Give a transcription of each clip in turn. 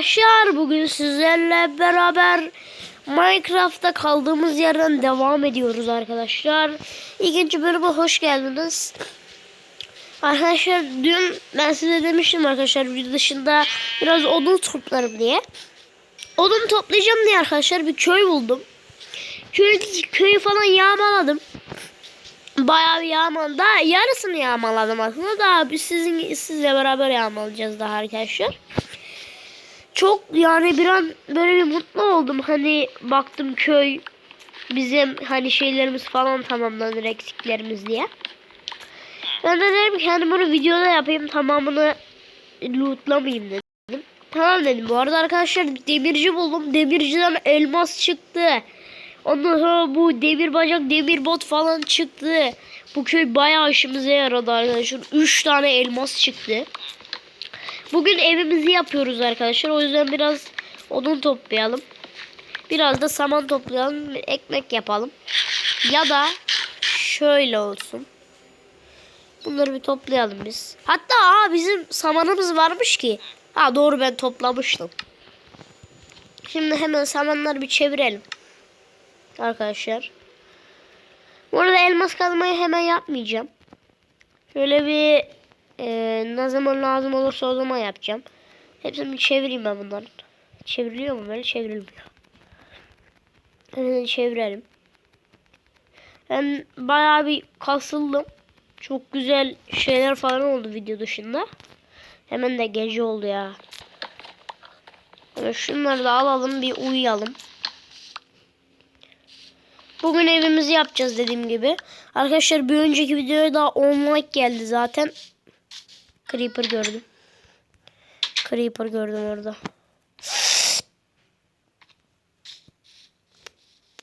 arkadaşlar bugün sizlerle beraber Minecraft'ta kaldığımız yerden devam ediyoruz arkadaşlar. İkinci bölüme hoş geldiniz. Arkadaşlar dün ben size demiştim arkadaşlar video dışında biraz odun toplarım diye. Odun toplayacağım diye arkadaşlar bir köy buldum. Köy, köyü falan yağmaladım. Bayağı bir yağmaladım. Daha yarısını yağmaladım aslında. Daha biz sizin sizle beraber yağmalayacağız daha arkadaşlar. Çok yani bir an böyle bir mutlu oldum. Hani baktım köy bizim hani şeylerimiz falan tamamlanır eksiklerimiz diye. Ben de dedim ki hani bunu videoda yapayım tamamını lootlamayayım dedim. Tamam dedim. Bu arada arkadaşlar demirci buldum. Demirciden elmas çıktı. Ondan sonra bu demir bacak, demir bot falan çıktı. Bu köy bayağı işimize yaradı arkadaşlar. 3 tane elmas çıktı. Bugün evimizi yapıyoruz arkadaşlar. O yüzden biraz odun toplayalım. Biraz da saman toplayalım. Ekmek yapalım. Ya da şöyle olsun. Bunları bir toplayalım biz. Hatta aa, bizim samanımız varmış ki. Ha doğru ben toplamıştım. Şimdi hemen samanları bir çevirelim. Arkadaşlar. Bu arada elmas kazmayı hemen yapmayacağım. Şöyle bir e, ne zaman lazım olursa o zaman yapacağım. Hepsini çevireyim ben bunların. Çevriliyor mu böyle çevrilmiyor. Hemen çevirelim. Ben bayağı bir kasıldım. Çok güzel şeyler falan oldu video dışında. Hemen de gece oldu ya. Hemen şunları da alalım bir uyuyalım. Bugün evimizi yapacağız dediğim gibi. Arkadaşlar bir önceki videoya daha 10 like geldi zaten. Creeper gördüm. Creeper gördüm orada.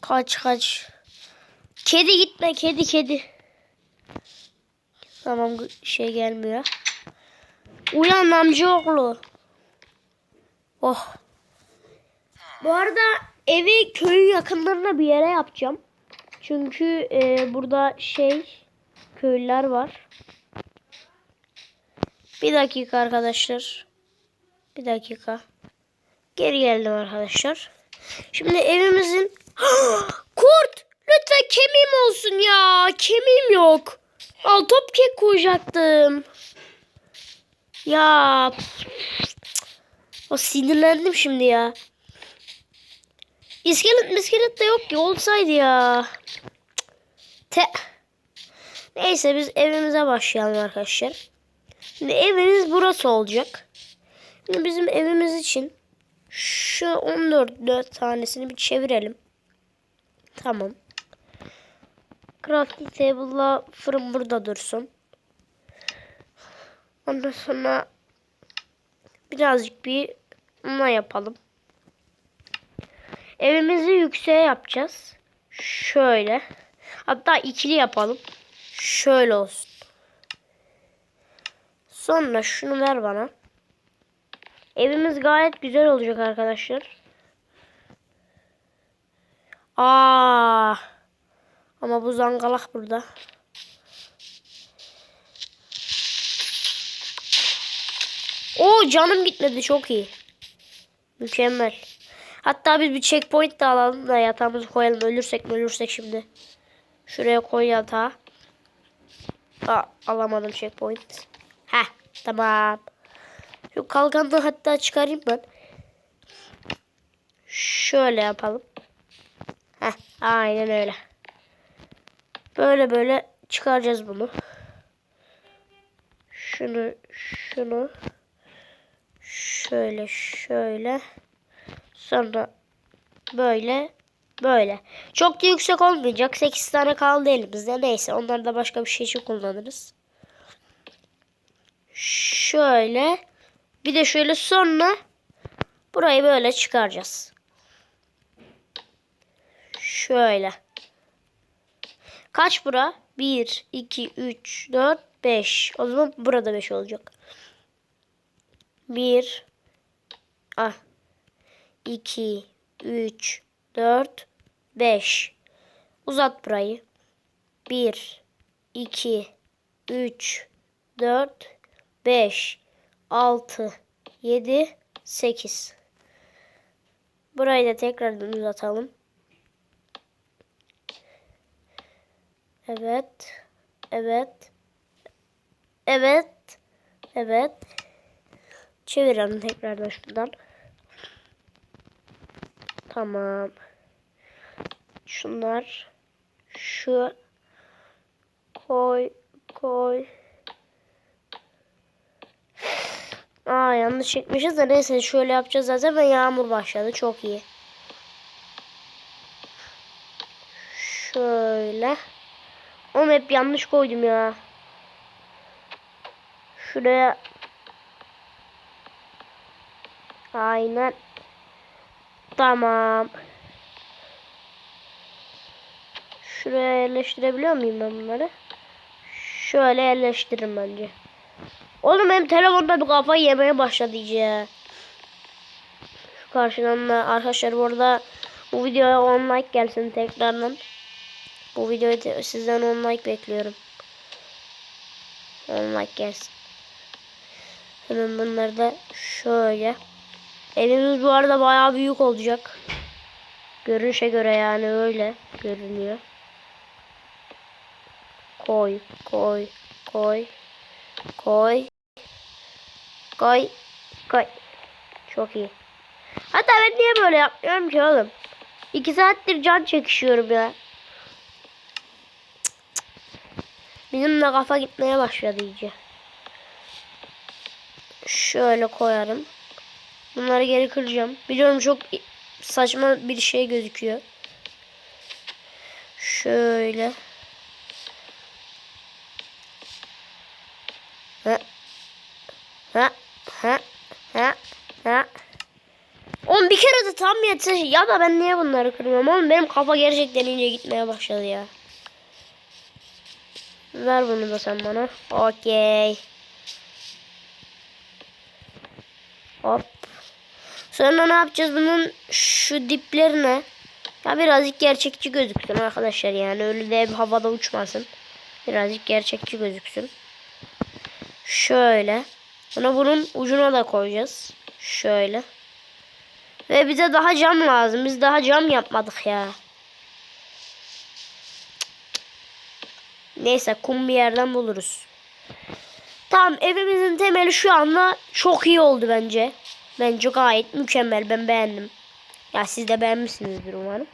Kaç kaç. Kedi gitme kedi kedi. Tamam şey gelmiyor. Uyan amcaoğlu. Oh. Bu arada evi köyün yakınlarına bir yere yapacağım. Çünkü e, burada şey köylüler var. Bir dakika arkadaşlar. Bir dakika. Geri geldim arkadaşlar. Şimdi evimizin kurt lütfen kemiğim olsun ya. Kemiğim yok. Al top kek koyacaktım. Ya o sinirlendim şimdi ya. İskelet miskelet de yok ki olsaydı ya. Te. Neyse biz evimize başlayalım arkadaşlar. Şimdi evimiz burası olacak. Şimdi bizim evimiz için şu 14 4 tanesini bir çevirelim. Tamam. Crafting table'la fırın burada dursun. Ondan sonra birazcık bir bununla yapalım. Evimizi yükseğe yapacağız. Şöyle. Hatta ikili yapalım. Şöyle olsun. Sonra şunu ver bana. Evimiz gayet güzel olacak arkadaşlar. Aa! Ama bu zangalak burada. O canım gitmedi çok iyi. Mükemmel. Hatta biz bir checkpoint de alalım da yatağımızı koyalım. Ölürsek mi ölürsek şimdi. Şuraya koy yatağı. Aa, alamadım checkpoint. Heh tamam. Şu kalkanı hatta çıkarayım ben. Şöyle yapalım. Heh aynen öyle. Böyle böyle çıkaracağız bunu. Şunu şunu şöyle şöyle sonra böyle böyle. Çok da yüksek olmayacak. 8 tane kaldı elimizde. Neyse onları da başka bir şey için kullanırız. Şöyle bir de şöyle sonra burayı böyle çıkaracağız. Şöyle. Kaç bura? 1, 2, 3, 4, 5. O zaman burada 5 olacak. 1, ah, 2, 3, 4, 5. Uzat burayı. 1, 2, 3, 4, 5, 6, 7, 8. Burayı da tekrardan uzatalım. Evet. Evet. Evet. Evet. Çevirelim tekrardan şuradan. Tamam. Şunlar. Şu. Koy. Koy. Aa yanlış çekmişiz de neyse şöyle yapacağız zaten ve yağmur başladı. Çok iyi. Şöyle. Onu hep yanlış koydum ya. Şuraya. Aynen. Tamam. Şuraya yerleştirebiliyor muyum ben bunları? Şöyle yerleştiririm bence. Oğlum benim telefonda bir kafayı yemeye başladı iyice. Şu karşıdan da arkadaşlar bu bu videoya 10 like gelsin tekrardan. Bu videoyu da sizden 10 like bekliyorum. 10 like gelsin. Hemen bunları da şöyle. Evimiz bu arada bayağı büyük olacak. Görünüşe göre yani öyle görünüyor. Koy, koy, koy, koy, koy, koy. Çok iyi. Hatta ben niye böyle yapmıyorum ki oğlum? İki saattir can çekişiyorum ya. Bizim de kafa gitmeye başladı iyice. Şöyle koyarım. Bunları geri kıracağım. Biliyorum çok saçma bir şey gözüküyor. Şöyle. Ha. Ha. Ha. Ha. Ha. Oğlum bir yetse ya da ben niye bunları kırmıyorum oğlum benim kafa gerçekten ince gitmeye başladı ya. Ver bunu da sen bana. Okey. Hop. Sonra ne yapacağız bunun şu diplerine? Ya birazcık gerçekçi gözüksün arkadaşlar yani öyle de havada uçmasın. Birazcık gerçekçi gözüksün. Şöyle. Sonra bunun ucuna da koyacağız. Şöyle. Ve bize daha cam lazım. Biz daha cam yapmadık ya. Neyse kum bir yerden buluruz. Tamam evimizin temeli şu anda çok iyi oldu bence. Bence gayet mükemmel. Ben beğendim. Ya siz de beğenmişsinizdir umarım.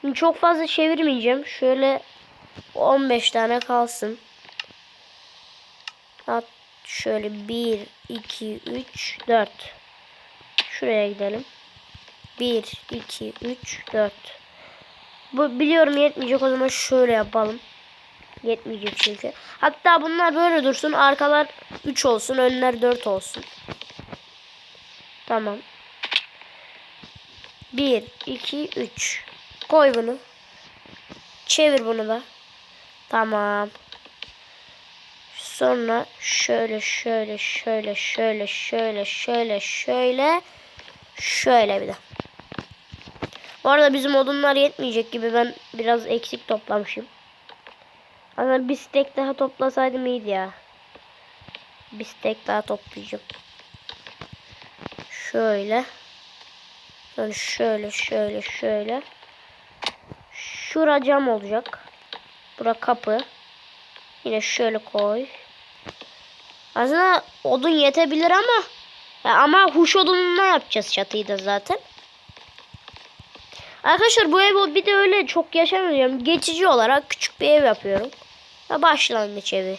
Şimdi çok fazla çevirmeyeceğim. Şöyle 15 tane kalsın. At şöyle 1, 2, 3, 4. Şuraya gidelim. 1, 2, 3, 4. Bu biliyorum yetmeyecek o zaman şöyle yapalım. Yetmeyecek çünkü. Hatta bunlar böyle dursun. Arkalar 3 olsun. Önler 4 olsun. Tamam. 1, 2, 3. Koy bunu. Çevir bunu da. Tamam. Sonra şöyle şöyle şöyle şöyle şöyle şöyle şöyle şöyle bir de. Bu arada bizim odunlar yetmeyecek gibi ben biraz eksik toplamışım. Ama bir stek daha toplasaydım iyiydi ya. Bir stek daha toplayacağım. Şöyle. Sonra şöyle şöyle şöyle. Şura cam olacak. Bura kapı. Yine şöyle koy. Aslında odun yetebilir ama ama huş odununa yapacağız çatıyı da zaten. Arkadaşlar bu ev bir de öyle çok yaşamıyorum. Geçici olarak küçük bir ev yapıyorum. Ya başlangıç evi.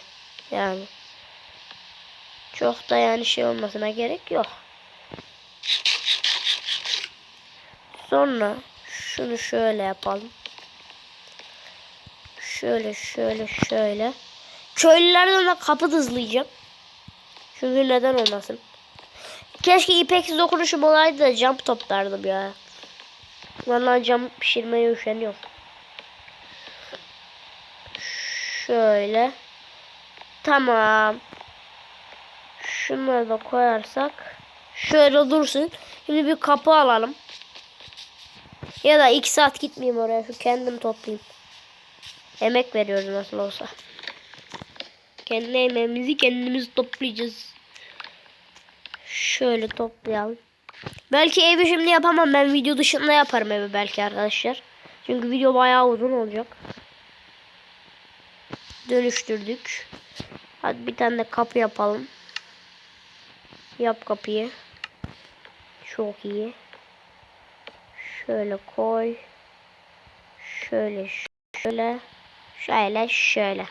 Yani. Çok da yani şey olmasına gerek yok. Sonra şunu şöyle yapalım. Şöyle şöyle şöyle. Köylülerden de kapı hızlayacağım. Çünkü neden olmasın. Keşke ipeksiz dokunuşum olaydı da cam toplardım ya. Vallahi cam pişirmeye üşeniyorum. Şöyle. Tamam. Şunları da koyarsak. Şöyle dursun. Şimdi bir kapı alalım. Ya da iki saat gitmeyeyim oraya. Şu kendim toplayayım. Emek veriyoruz nasıl olsa. Kendi emeğimizi kendimiz toplayacağız. Şöyle toplayalım. Belki evi şimdi yapamam. Ben video dışında yaparım evi belki arkadaşlar. Çünkü video bayağı uzun olacak. Dönüştürdük. Hadi bir tane de kapı yapalım. Yap kapıyı. Çok iyi. Şöyle koy. Şöyle şöyle. Şöyle şöyle.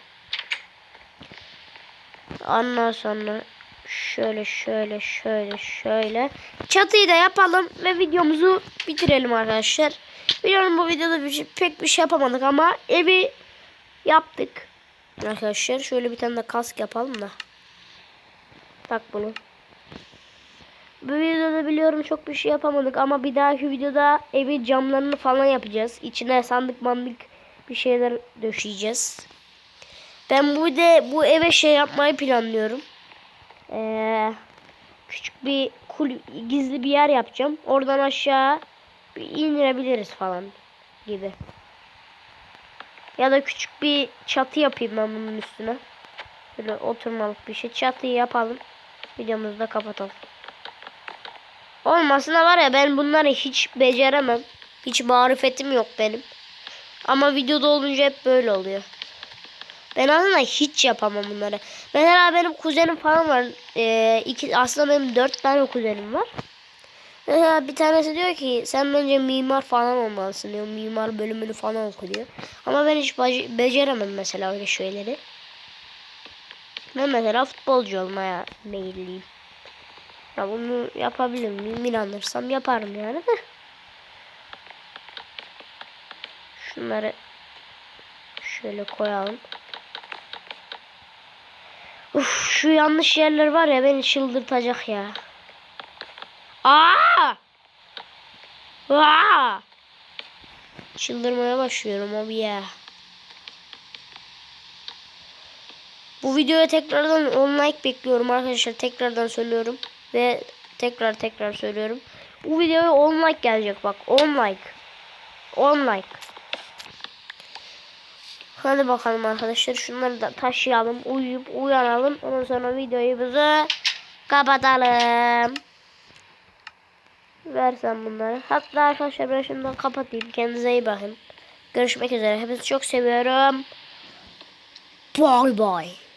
Ondan sonra şöyle şöyle şöyle şöyle. Çatıyı da yapalım ve videomuzu bitirelim arkadaşlar. Biliyorum bu videoda bir şey, pek bir şey yapamadık ama evi yaptık. Arkadaşlar şöyle bir tane de kask yapalım da. Tak bunu. Bu videoda biliyorum çok bir şey yapamadık ama bir dahaki videoda evi camlarını falan yapacağız. İçine sandık mandık bir şeyler döşeyeceğiz. Ben bu de bu eve şey yapmayı planlıyorum. Ee, küçük bir kul gizli bir yer yapacağım. Oradan aşağı indirebiliriz falan gibi. Ya da küçük bir çatı yapayım ben bunun üstüne. Böyle oturmalık bir şey. Çatıyı yapalım. Videomuzu da kapatalım. Olmasına var ya ben bunları hiç beceremem. Hiç marifetim yok benim. Ama videoda olunca hep böyle oluyor. Ben aslında hiç yapamam bunları. Mesela benim kuzenim falan var. Ee, iki, aslında benim dört tane kuzenim var. Mesela bir tanesi diyor ki sen bence mimar falan olmalısın diyor. Mimar bölümünü falan oku. Ama ben hiç beceremem mesela öyle şeyleri. Ben mesela futbolcu olmaya meyilliyim. Ya bunu yapabilirim miyim? İnanırsam yaparım yani de. Şunları şöyle koyalım. Uf şu yanlış yerler var ya beni çıldırtacak ya. Aa! Aa! Çıldırmaya başlıyorum abi ya. Bu videoya tekrardan 10 like bekliyorum arkadaşlar. Tekrardan söylüyorum. Ve tekrar tekrar söylüyorum. Bu videoya 10 like gelecek bak. 10 like. 10 like. Hadi bakalım arkadaşlar. Şunları da taşıyalım. Uyuyup uyanalım. Ondan sonra videoyu bize kapatalım. Versen bunları. Hatta arkadaşlar ben şundan kapatayım. Kendinize iyi bakın. Görüşmek üzere. Hepinizi çok seviyorum. Bye bye.